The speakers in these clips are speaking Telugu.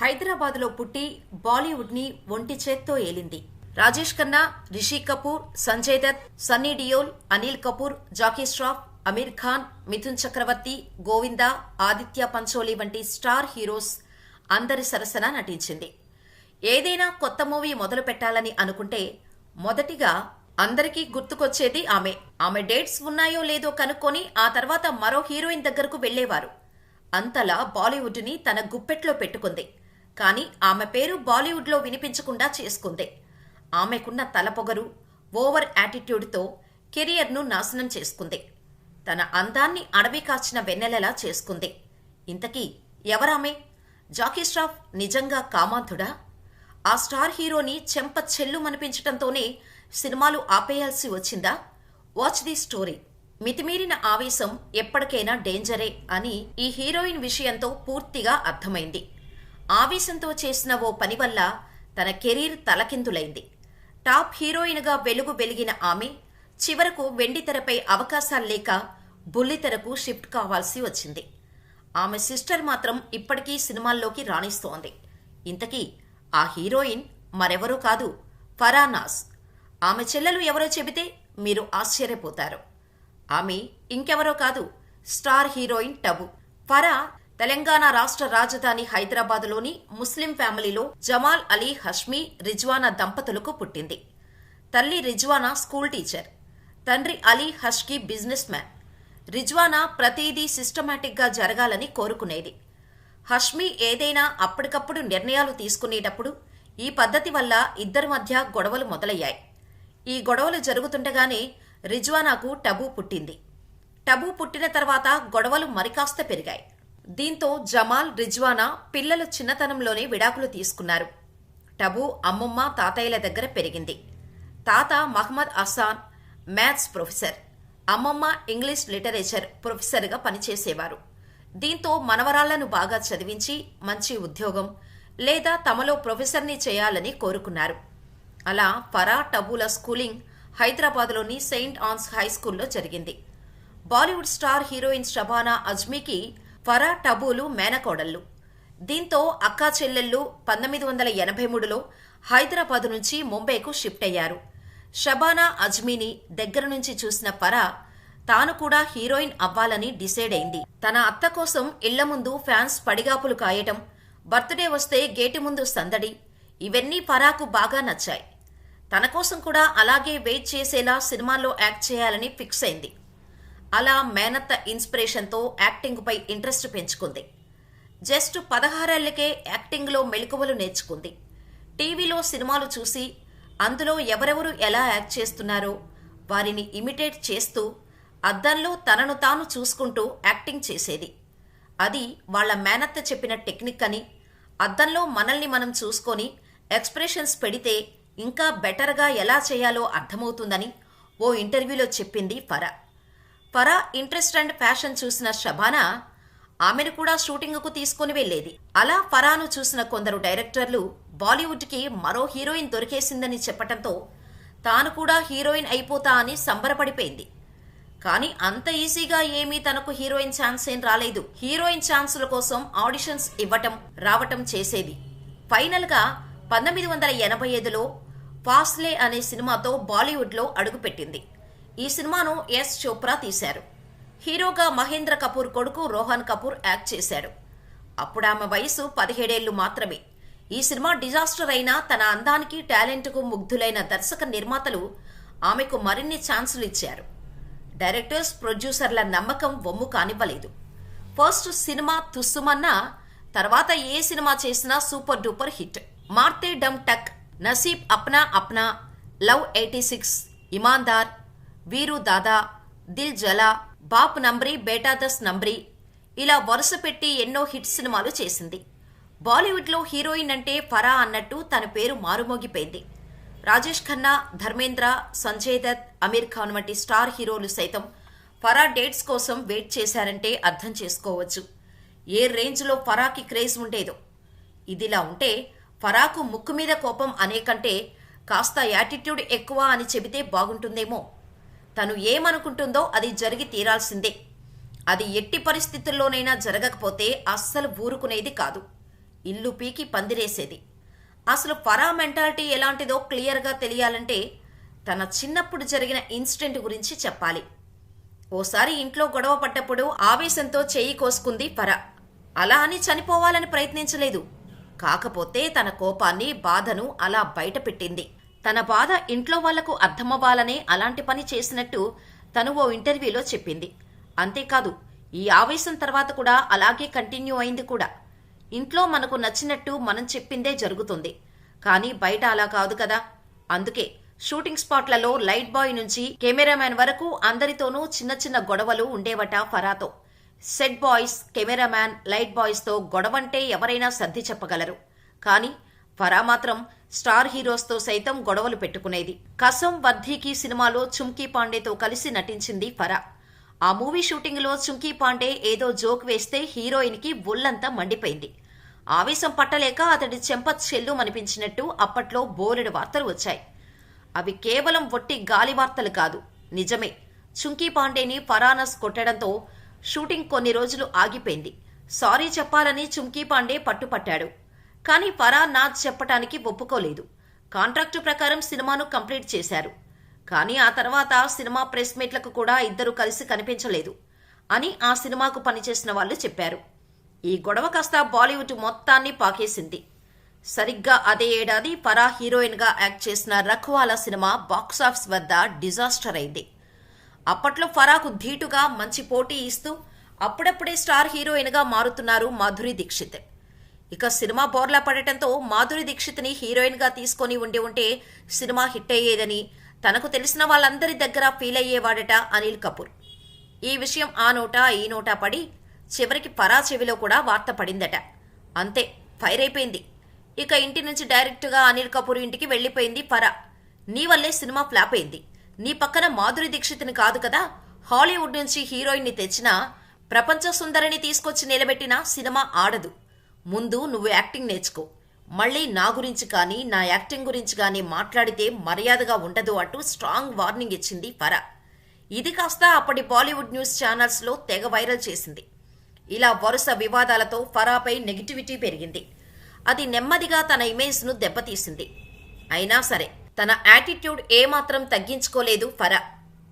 హైదరాబాద్లో పుట్టి బాలీవుడ్ని ఒంటి చేత్తో ఏలింది. రాజేష్ ఖన్నా రిషి కపూర్ సంజయ్ దత్ సన్నీ డియోల్ అనిల్ కపూర్ జాకీ ష్రాఫ్ అమీర్ ఖాన్ మిథున్ చక్రవర్తి గోవింద ఆదిత్య పంచోలి వంటి స్టార్ హీరోస్ అందరి సరసన నటించింది. ఏదైనా కొత్త మూవీ మొదలు పెట్టాలని అనుకుంటే మొదటిగా అందరికీ గుర్తుకొచ్చేది ఆమె. ఆమె డేట్స్ ఉన్నాయో లేదో కనుక్కొని ఆ తర్వాత మరో హీరోయిన్ దగ్గరకు వెళ్ళేవారు అంతలా బాలీవుడ్ని తన గుప్పెట్లో పెట్టుకుంది. కానీ ఆమె పేరు బాలీవుడ్లో వినిపించకుండా చేసుకుంది. ఆమెకున్న తలపొగరు ఓవర్ యాటిట్యూడ్తో కెరియర్ను నాశనం చేసుకుంది. తన అందాన్ని అడవి కాచిన వెన్నెలలా చేసుకుంది. ఇంతకీ ఎవరామె? జాకీ ష్రాఫ్ నిజంగా కామాంధుడా? ఆ స్టార్ హీరోని చెంప చెల్లుమనిపించటంతోనే సినిమాలు ఆపేయాల్సి వచ్చిందా? Watch the story. మితిమీరిన ఆవేశం ఎప్పటికైనా డేంజరే అని ఈ హీరోయిన్ విషయంతో పూర్తిగా అర్థమైంది. ఆవేశంతో చేసిన ఓ పని వల్ల తన కెరీర్ తలకిందులైంది. టాప్ హీరోయిన్గా వెలుగు వెలిగిన ఆమె చివరకు వెండితెరపై అవకాశాలు లేక బుల్లితెరకు షిఫ్ట్ కావాల్సి వచ్చింది. ఆమె సిస్టర్ మాత్రం ఇప్పటికీ సినిమాల్లోకి రాణిస్తోంది. ఇంతకీ ఆ హీరోయిన్ మరెవరూ కాదు ఫరానాస్. ఆమె చెల్లెలు ఎవరో చెబితే మీరు ఆశ్చర్యపోతారు. ఆమె ఇంకెవరో కాదు స్టార్ హీరోయిన్ టబు. ఫరా తెలంగాణ రాష్ట్ర రాజధాని హైదరాబాద్లోని ముస్లిం ఫ్యామిలీలో జమాల్ అలీ హష్మీ రిజ్వానా దంపతులకు పుట్టింది. తల్లి రిజ్వానా స్కూల్ టీచర్. తండ్రి అలీ హష్కి బిజినెస్ మ్యాన్. రిజ్వానా ప్రతిదీ సిస్టమాటిక్గా జరగాలని కోరుకునేది. హష్మీ ఏదైనా అప్పటికప్పుడు నిర్ణయాలు తీసుకునేటప్పుడు ఈ పద్ధతి వల్ల ఇద్దరి మధ్య గొడవలు మొదలయ్యాయి. ఈ గొడవలు జరుగుతుండగానే రిజ్వానాకు టబు పుట్టింది. టబు పుట్టిన తర్వాత గొడవలు మరికాస్త పెరిగాయి. దీంతో జమాల్ రిజ్వానా పిల్లలు చిన్నతనంలోనే విడాకులు తీసుకున్నారు. టబు అమ్మమ్మ తాతయ్యల దగ్గర పెరిగింది. తాత మహ్మద్ అసాన్ మ్యాథ్స్ ప్రొఫెసర్. అమ్మమ్మ ఇంగ్లీష్ లిటరేచర్ ప్రొఫెసర్గా పనిచేసేవారు. దీంతో మనవరాళ్ళను బాగా చదివించి మంచి ఉద్యోగం లేదా తమలో ప్రొఫెసర్ని చేయాలని కోరుకున్నారు. అలా ఫరా టబుల స్కూలింగ్ హైదరాబాద్లోని సెయింట్ ఆన్స్ హై స్కూల్లో జరిగింది. బాలీవుడ్ స్టార్ హీరోయిన్ షబానా అజ్మీకి పర టబూలు మేనకోడళ్ళు. దీంతో అక్కా చెల్లెళ్ళు పంతొమ్మిది వందల ఎనభై మూడులో హైదరాబాద్ నుంచి ముంబైకు షిఫ్ట్ అయ్యారు. షబానా అజ్మీని దగ్గర నుంచి చూసిన పర తాను కూడా హీరోయిన్ అవ్వాలని డిసైడ్ అయింది. తన అత్త కోసం ఇళ్ళ ముందు ఫ్యాన్స్ పడిగాపులు కాయటం బర్త్డే వస్తే గేటు ముందు సందడి ఇవన్నీ పరాకు బాగా నచ్చాయి. తన కోసం కూడా అలాగే వెయిట్ చేసేలా సినిమాల్లో యాక్ట్ చేయాలని ఫిక్స్ అయింది. అలా మేనత్త ఇన్స్పిరేషన్తో యాక్టింగ్పై ఇంట్రెస్ట్ పెంచుకుంది. జస్ట్ పదహారేళ్ళకే యాక్టింగ్లో మెలకువలు నేర్చుకుంది. టీవీలో సినిమాలు చూసి అందులో ఎవరెవరు ఎలా యాక్ట్ చేస్తున్నారో వారిని ఇమిటేట్ చేస్తూ అద్దంలో తనను తాను చూసుకుంటూ యాక్టింగ్ చేసేది. అది వాళ్ళ మేనత్త చెప్పిన టెక్నిక్ అని అద్దంలో మనల్ని మనం చూసుకొని ఎక్స్ప్రెషన్స్ పెడితే ఇంకా బెటర్గా ఎలా చేయాలో అర్థమవుతుందని ఓ ఇంటర్వ్యూలో చెప్పింది Farah. Farah interest and fashion చూసిన షబానా ఆమెను కూడా షూటింగ్కు తీసుకుని వెళ్ళేది అలా ఫరాను చూసిన కొందరు డైరెక్టర్లు బాలీవుడ్కి మరో హీరోయిన్ దొరికేసిందని చెప్పటంతో తాను కూడా హీరోయిన్ అయిపోతా అని సంబరపడిపోయింది. కానీ అంత ఈజీగా ఏమీ తనకు హీరోయిన్ ఛాన్స్ ఏం రాలేదు. హీరోయిన్ ఛాన్సుల కోసం ఆడిషన్స్ ఇవ్వటం రావటం చేసేది. ఫైనల్గా పంతొమ్మిది వందల ఎనభై ఐదులో ఫాస్లే అనే సినిమాతో బాలీవుడ్లో అడుగుపెట్టింది. ఈ సినిమాను ఎస్ చోప్రా తీశారు. హీరోగా మహేంద్ర కపూర్ కొడుకు రోహన్ కపూర్ యాక్ట్ చేశాడు అప్పుడు ఆమె వయసు పదిహేడేళ్ళు మాత్రమే. ఈ సినిమా డిజాస్టర్ అయినా తన అందానికి టాలెంట్కు ముగ్ధులైన దర్శక నిర్మాతలు ఆమెకు మరిన్ని ఛాన్సులు ఇచ్చారు. డైరెక్టర్స్ ప్రొడ్యూసర్ల నమ్మకం వమ్ము కానివ్వలేదు. ఫస్ట్ సినిమా తుస్సుమన్నా తర్వాత ఏ సినిమా చేసినా super duper hit. Marte Dum Tak Naseeb Apna Apna love eighty six Imaandaar Veeru Dada Dil జలా బాప్ నంబ్రి బేటా దస్ ఇలా వరుస పెట్టి ఎన్నో హిట్ సినిమాలు చేసింది. బాలీవుడ్లో హీరోయిన్ అంటే ఫరా అన్నట్టు తన పేరు మారుమోగిపోయింది. రాజేష్ ఖన్నా ధర్మేంద్ర సంజయ్ దత్ అమీర్ ఖాన్ వంటి స్టార్ హీరోలు సైతం ఫరా డేట్స్ కోసం వెయిట్ చేశారంటే అర్థం చేసుకోవచ్చు. ఏ రేంజ్లో ఫరాకి క్రేజ్ ఉండేదో. ఇదిలా ఉంటే ఫరాకు ముక్కు మీద కోపం అనే కంటే కాస్త యాటిట్యూడ్ ఎక్కువ అని చెబితే బాగుంటుందేమో. తను ఏమనుకుంటుందో అది జరిగి తీరాల్సిందే. అది ఎట్టి పరిస్థితుల్లోనైనా జరగకపోతే అస్సలు ఊరుకునేది కాదు. ఇల్లు పీకి పందిరేసేది. అసలు ఫరా మెంటాలిటీ ఎలాంటిదో క్లియర్గా తెలియాలంటే తన చిన్నప్పుడు జరిగిన ఇన్సిడెంట్ గురించి చెప్పాలి. ఓసారి ఇంట్లో గొడవ పడ్డప్పుడు ఆవేశంతో చేయి కోసుకుంది ఫరా. అలా అని చనిపోవాలని ప్రయత్నించలేదు. కాకపోతే తన కోపాన్ని బాధను అలా బయటపెట్టింది. తన బాధ ఇంట్లో వాళ్ళకు అర్థమవ్వాలనే అలాంటి పని చేసినట్టు తను ఓ ఇంటర్వ్యూలో చెప్పింది. అంతేకాదు ఈ ఆవేశం తర్వాత కూడా అలాగే కంటిన్యూ అయింది కూడా. ఇంట్లో మనకు నచ్చినట్టు మనం చెప్పిందే జరుగుతుంది. కానీ బయట అలా కాదు కదా. అందుకే షూటింగ్ స్పాట్లలో లైట్ బాయ్ నుంచి కెమెరామ్యాన్ వరకు అందరితోనూ చిన్న చిన్న గొడవలు ఉండేవట ఫరాతో. సెట్ బాయ్స్ కెమెరామ్యాన్ లైట్ బాయ్స్తో గొడవంటే ఎవరైనా సర్ది చెప్పగలరు. కానీ ఫరా మాత్రం స్టార్ హీరోస్తో సైతం గొడవలు పెట్టుకునేది. కసం వర్ధీకి సినిమాలో చుమ్కీ పాండేతో కలిసి నటించింది ఫరా. ఆ మూవీ షూటింగ్లో చుంకీ పాండే ఏదో జోక్ వేస్తే హీరోయిన్కి ఒళ్ళంతా మండిపోయింది. ఆవేశం పట్టలేక అతడి చెంప చెల్లు అనిపించినట్టు అప్పట్లో బోలెడు వార్తలు వచ్చాయి. అవి కేవలం ఒట్టి గాలి వార్తలు కాదు. నిజమే చుంకీ పాండేని ఫరానస్ కొట్టడంతో షూటింగ్ కొన్ని రోజులు ఆగిపోయింది. సారీ చెప్పాలని చుంకీ పాండే పట్టుపట్టాడు. కానీ ఫరా నాథ్ చెప్పటానికి ఒప్పుకోలేదు. కాంట్రాక్టు ప్రకారం సినిమాను కంప్లీట్ చేశారు. కానీ ఆ తర్వాత సినిమా ప్రెస్ మీట్లకు కూడా ఇద్దరు కలిసి కనిపించలేదు అని ఆ సినిమాకు పనిచేసిన వాళ్ళు చెప్పారు. ఈ గొడవ కాస్త బాలీవుడ్ మొత్తాన్ని పాకేసింది. సరిగ్గా అదే ఏడాది ఫరా హీరోయిన్గా యాక్ట్ చేసిన రఖవాలా సినిమా బాక్సాఫీస్ వద్ద డిజాస్టర్ అయింది. అప్పట్లో ఫరాకు ధీటుగా మంచి పోటీ ఇస్తూ అప్పుడప్పుడే స్టార్ హీరోయిన్గా మారుతున్నారు మాధురి దీక్షిత్. ఇక సినిమా బోర్లా పడటంతో మాధురి దీక్షిత్ని హీరోయిన్గా తీసుకొని ఉండి ఉంటే సినిమా హిట్ అయ్యేదని తనకు తెలిసిన వాళ్ళందరి దగ్గర ఫీల్ అయ్యేవాడట అనిల్ కపూర్. ఈ విషయం ఆ నోటా ఈ నోటా పడి చివరికి పరా చెవిలో కూడా వార్త పడిందట. అంతే ఫైర్ అయిపోయింది. ఇక ఇంటి నుంచి డైరెక్ట్గా అనిల్ కపూర్ ఇంటికి వెళ్ళిపోయింది పరా నీ వల్లే సినిమా ఫ్లాప్ అయింది. నీ పక్కన మాధురి దీక్షిత్ని కాదు కదా హాలీవుడ్ నుంచి హీరోయిన్ని తెచ్చినా ప్రపంచ సుందరిని తీసుకొచ్చి నిలబెట్టినా సినిమా ఆడదు. ముందు నువ్వు యాక్టింగ్ నేర్చుకో. మళ్ళీ నా గురించి కానీ నా యాక్టింగ్ గురించి కానీ మాట్లాడితే మర్యాదగా ఉండదు అంటూ స్ట్రాంగ్ వార్నింగ్ ఇచ్చింది పరా ఇది కాస్త అప్పటి బాలీవుడ్ న్యూస్ ఛానల్స్లో తెగ వైరల్ చేసింది. ఇలా వరుస వివాదాలతో ఫరాపై నెగిటివిటీ పెరిగింది. అది నెమ్మదిగా తన ఇమేజ్ను దెబ్బతీసింది. అయినా సరే తన యాటిట్యూడ్ ఏమాత్రం తగ్గించుకోలేదు ఫరా.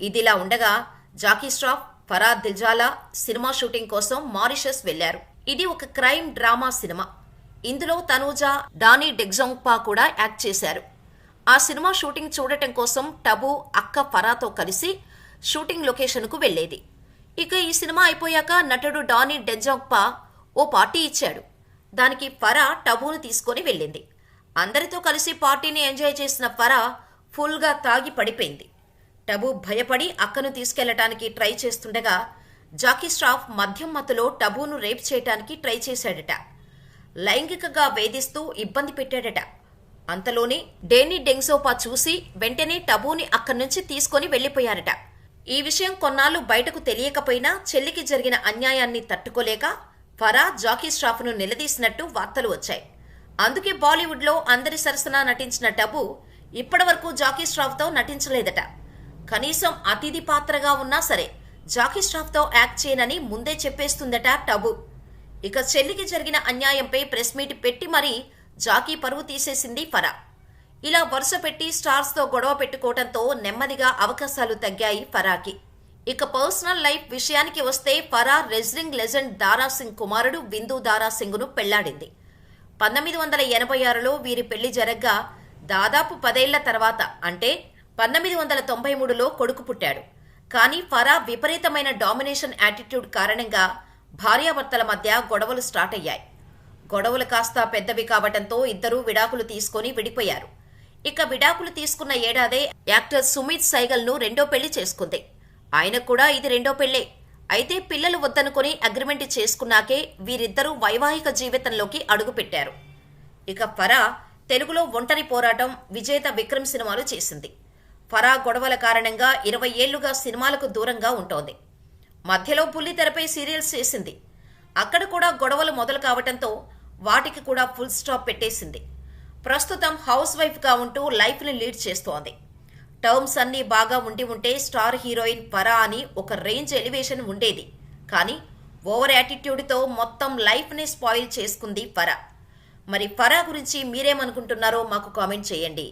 ఇదిలా ఉండగా జాకీ ష్రాఫ్ ఫరా దిల్జాలా సినిమా షూటింగ్ కోసం మారిషస్ వెళ్ళారు. ఇది ఒక క్రైమ్ డ్రామా సినిమా. ఇందులో తనూజా డానీ డెగ్జోంగ్పా కూడా యాక్ట్ చేశారు. ఆ సినిమా షూటింగ్ చూడటం కోసం టబు అక్క ఫరాతో కలిసి షూటింగ్ లొకేషన్కు వెళ్ళేది ఇక ఈ సినిమా అయిపోయాక నటుడు డానీ డెంజోంగ్పా ఓ పార్టీ ఇచ్చాడు. దానికి ఫరా టబును తీసుకొని వెళ్ళింది. అందరితో కలిసి పార్టీని ఎంజాయ్ చేసిన ఫరా ఫుల్గా తాగి పడిపోయింది. టబు భయపడి అక్కను తీసుకెళ్ళటానికి ట్రై చేస్తుండగా జాకీ ష్రాఫ్ మద్యం మత్తులో టబును రేప్ చేయటానికి ట్రై చేశాడట. లైంగికంగా వేధిస్తూ ఇబ్బంది పెట్టాడట. అంతలోనే డేనీ డెంగ్సోపా చూసి వెంటనే టబూని అక్కడి నుంచి తీసుకొని వెళ్ళిపోయారట ఈ విషయం కొన్నాళ్ళు బయటకు తెలియకపోయినా చెల్లికి జరిగిన అన్యాయాన్ని తట్టుకోలేక ఫరా జాకీ ష్రాఫ్ను నిలదీసినట్టు వార్తలు వచ్చాయి. అందుకే బాలీవుడ్లో అందరి సరసన నటించిన టబు ఇప్పటివరకు జాకీ ష్రాఫ్తో నటించలేదట. కనీసం అతిథి పాత్రగా ఉన్నా సరే జాకీ స్ట్రాఫ్తో యాక్ట్ చేయనని ముందే చెప్పేస్తుందట టబు. ఇక చెల్లికి జరిగిన అన్యాయంపై ప్రెస్ మీట్ పెట్టి మరీ జాకీ పరువు తీసేసింది ఫరా. ఇలా వరుస పెట్టి స్టార్స్తో గొడవ పెట్టుకోవడంతో నెమ్మదిగా అవకాశాలు తగ్గాయి ఫరాకి. ఇక పర్సనల్ లైఫ్ విషయానికి వస్తే ఫరా రెజ్లింగ్ లెజెండ్ దారాసింగ్ కుమారుడు బిందు దారాసింగ్ను పెళ్ళాడింది. పంతొమ్మిది వందల ఎనభై ఆరులో వీరి పెళ్ళి జరగ్గా దాదాపు పదేళ్ళ తర్వాత అంటే పంతొమ్మిది వందల తొంభై మూడులో కొడుకు పుట్టాడు. కానీ ఫరా విపరీతమైన డామినేషన్ యాటిట్యూడ్ కారణంగా భార్యాభర్తల మధ్య గొడవలు స్టార్ట్ అయ్యాయి. గొడవలు కాస్త పెద్దవి కావటంతో ఇద్దరూ విడాకులు తీసుకొని విడిపోయారు. ఇక విడాకులు తీసుకున్న ఏడాదే యాక్టర్ సుమిత్ సైగల్ను రెండో పెళ్ళి చేసుకుంది. ఆయనకు కూడా ఇది రెండో పెళ్ళే. అయితే పిల్లలు వద్దనుకొని అగ్రిమెంట్ చేసుకున్నాకే వీరిద్దరూ వైవాహిక జీవితంలోకి అడుగుపెట్టారు. ఇక ఫరా తెలుగులో ఒంటరి పోరాటం విజేత విక్రమ్ సినిమాలు చేసింది. పరా గొడవల కారణంగా ఇరవై ఏళ్ళుగా సినిమాలకు దూరంగా ఉంటోంది. మధ్యలో బుల్లితెరపై సీరియల్స్ చేసింది. అక్కడ కూడా గొడవలు మొదలు కావటంతో వాటికి కూడా ఫుల్ స్టాప్ పెట్టేసింది. ప్రస్తుతం హౌస్ వైఫ్గా ఉంటూ లైఫ్ని లీడ్ చేస్తోంది. టర్మ్స్ అన్నీ బాగా ఉండి ఉంటే స్టార్ హీరోయిన్ పరా అని ఒక రేంజ్ ఎలివేషన్ ఉండేది. కానీ ఓవర్ యాటిట్యూడ్తో మొత్తం లైఫ్ని స్పాయిల్ చేసుకుంది పరా మరి పరా గురించి మీరేమనుకుంటున్నారో మాకు కామెంట్ చేయండి.